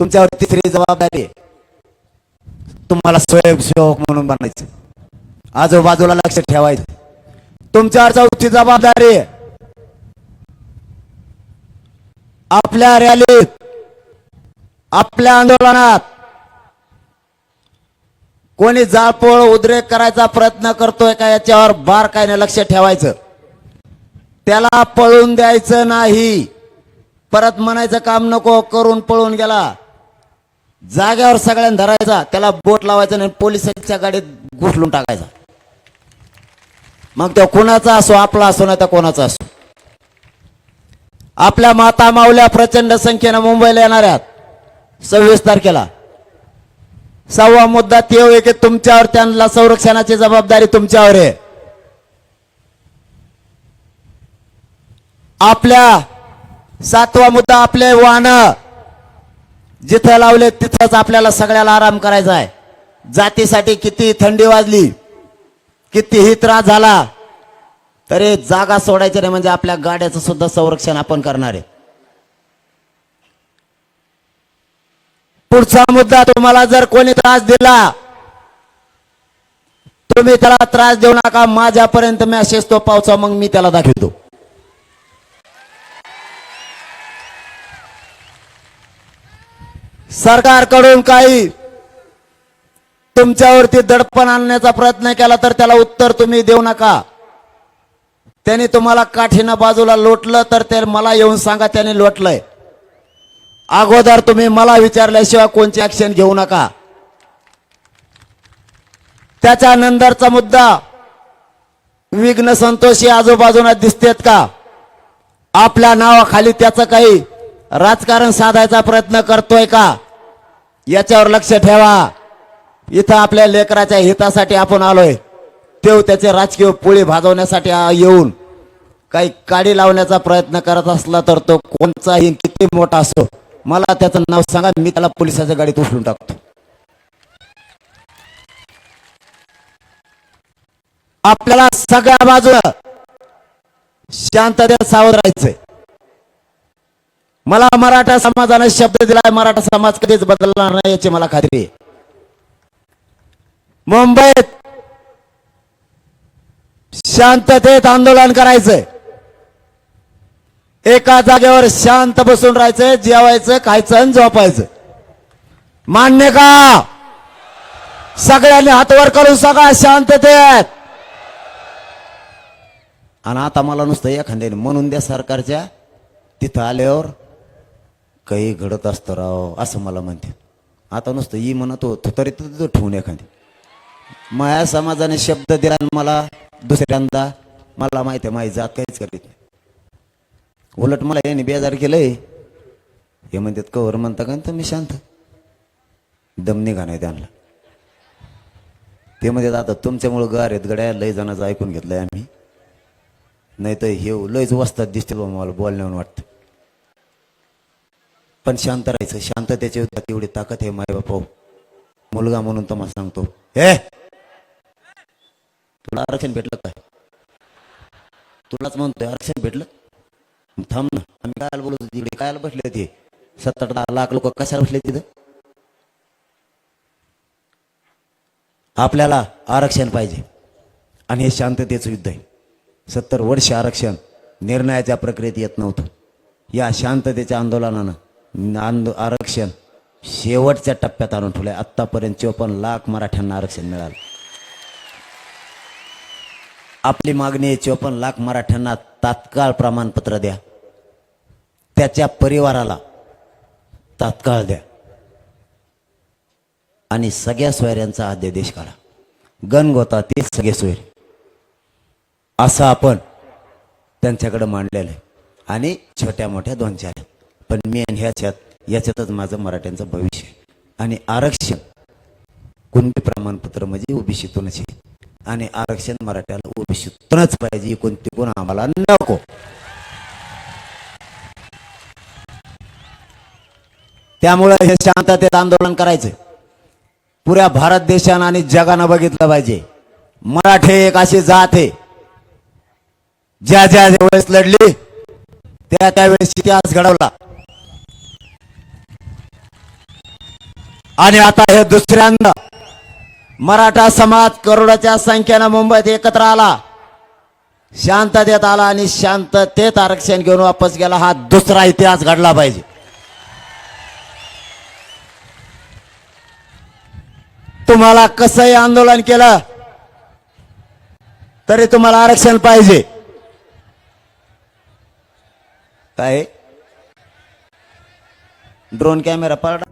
तुमच्यावर तिसरी जबाबदारी आहे. तुम्हाला स्वयंसेवक म्हणून बनायचं. आजूबाजूला लक्ष ठेवायचं. तुमच्यावर चौथी जबाबदारी आपल्या रॅलीत आपल्या आंदोलनात कोणी जाळपोळ उद्रेक करायचा प्रयत्न करतोय का याच्यावर बार काय लक्ष ठेवायचं. त्याला पळून द्यायचं नाही. परत म्हणायचं काम नको करून पळून गेला. जाग्यावर सगळ्यांना धरायचा त्याला बोट लावायचा नाही पोलिसांच्या गाडीत घुसलून टाकायचा. मग तो कोणाचा असो आपला असो नाही तर कोणाचा असो. आपल्या माता मावल्या प्रचंड संख्येनं मुंबईला येणार आहेत. सव्वीस तारखेला. सहावा मुद्दा ते आहे की तुमच्यावर त्यांना संरक्षणाची जबाबदारी तुमच्यावर आहे. आपल्या सातवा मुद्दा आपले वाहन. जिथं लावले तिथंच आपल्याला सगळ्याला आराम करायचा आहे. जातीसाठी किती थंडी वाजली कितीही त्रास झाला तरी जागा सोडायची नाही म्हणजे आपल्या गाड्याचं सुद्धा संरक्षण आपण करणार आहे. पुढचा मुद्दा तुम्हाला जर कोणी त्रास दिला तुम्ही त्याला त्रास देऊ नका. माझ्यापर्यंत मेसेज तो पावसा मग मी त्याला दाखवतो. सरकारकडून काही तुमच्यावरती दडपण आणण्याचा प्रयत्न केला तर त्याला उत्तर तुम्ही देऊ नका. त्यांनी तुम्हाला काठीनं बाजूला लोटलं तर ते मला येऊन सांगा त्याने लोटलंय. अगोदर तुम्ही मला विचारल्याशिवाय कोणची ऍक्शन घेऊ नका. त्याच्यानंतरचा मुद्दा विघ्न संतोषी आजूबाजूला दिसतेत का? आपल्या नावाखाली त्याचं काही राजकारण साधायचा प्रयत्न करतोय का? याच्यावर लक्ष ठेवा. इथं आपल्या लेकराच्या हितासाठी आपण आलोय. तेव त्याचे राजकीय पोळी भाजवण्यासाठी येऊन काही काडी लावण्याचा प्रयत्न करत असला तर तो कोणचाही किती मोठा असो मला त्याचं नाव सांगा मी त्याला पोलिसाच्या गाडीत उचलून टाकतो. आपल्याला सगळ्या बाजूला शांततेत सावध राहायचंय. मला मराठा समाजाने शब्द दिलाय मराठा समाज कधीच बदलणार नाही याची मला खात्री आहे. मुंबईत शांततेत आंदोलन करायचंय. एका जागेवर शांत बसून राहायचंय जेवायचं खायचं आणि झोपायचं. मान्य का? सगळ्यांनी हातवर करून सगळा शांततेत. आणि आता मला नुसतं एखाद्याने म्हणून द्या सरकारच्या तिथं आल्यावर काही घडत असतं राव असं मला म्हणते. आता नुसतं ई म्हणत होतो तरी तिथं ठेवून एखादी. माया समाजाने शब्द दिला आणि मला दुसऱ्यांदा मला माहिती आहे माझी जात काहीच करीत नाही. उलट मला याने बेजार केलंय. हे म्हणतात कवर म्हणता का तुम्ही शांत? दम निघा नाही त्यांना. ते म्हणतात आता तुमच्यामुळं गार आहेत गड्या लय जणांचं ऐकून घेतलंय आम्ही. नाही तर हे लयच वस्तात दिसते बा मला बोलण्यावर वाटतं. पण शांत राहायचं. शांततेची तेवढी ताकद आहे माय बापा. मुलगा म्हणून तुम्हाला सांगतो. हे! तुला आरक्षण भेटलं काय? तुलाच म्हणतोय आरक्षण भेटलं? थांब ना. आम्ही काय बोलत होतो तिकडे? काय बसले होते सत्तर दहा लाख लोक कशाला बसले तिथं? आपल्याला आरक्षण पाहिजे. आणि हे शांततेचं युद्ध आहे. सत्तर वर्ष आरक्षण निर्णयाच्या प्रक्रियेत येत नव्हतं. या शांततेच्या आंदोलनानं आंदो आरक्षण शेवटच्या टप्प्यात आणून ठेवलंय. आत्तापर्यंत चोपन्न लाख मराठ्यांना आरक्षण मिळालं. आपली मागणी आहे चोपन्न लाख मराठ्यांना तात्काळ प्रमाणपत्र द्या. त्याच्या परिवाराला तात्काळ द्या. आणि सगळ्या सोयऱ्यांचा अध्यादेश काढा. गणगोता ते सगळे सोयरे. असं आपण त्यांच्याकडे मांडलेलं आहे. आणि छोट्या मोठ्या दोन चार. पण मेन ह्याच्यात याच्यातच माझं मराठ्यांचं भविष्य आणि आरक्षण कोणते प्रमाणपत्र म्हणजे ओबीसीतूनच आहे. आणि आरक्षण मराठ्याला ओबीसीतूनच पाहिजे कोणती कोण आम्हाला नको. त्यामुळे हे शांततेत आंदोलन करायचं. पुऱ्या भारत देशानं आणि जगानं बघितलं पाहिजे. मराठे एक अशी जात आहे. ज्या ज्या वेळेस लढली त्या त्यावेळेस इतिहास घडवला. आणि आता हे दुसऱ्यांदा मराठा समाज करोडाच्या संख्येनं मुंबईत एकत्र आला. शांततेत आला आणि शांततेत आरक्षण घेऊन वापस गेला. हा दुसरा इतिहास घडला पाहिजे. तुम्हाला कसंही आंदोलन केलं तरी तुम्हाला आरक्षण पाहिजे. काय ड्रोन कॅमेरा पडला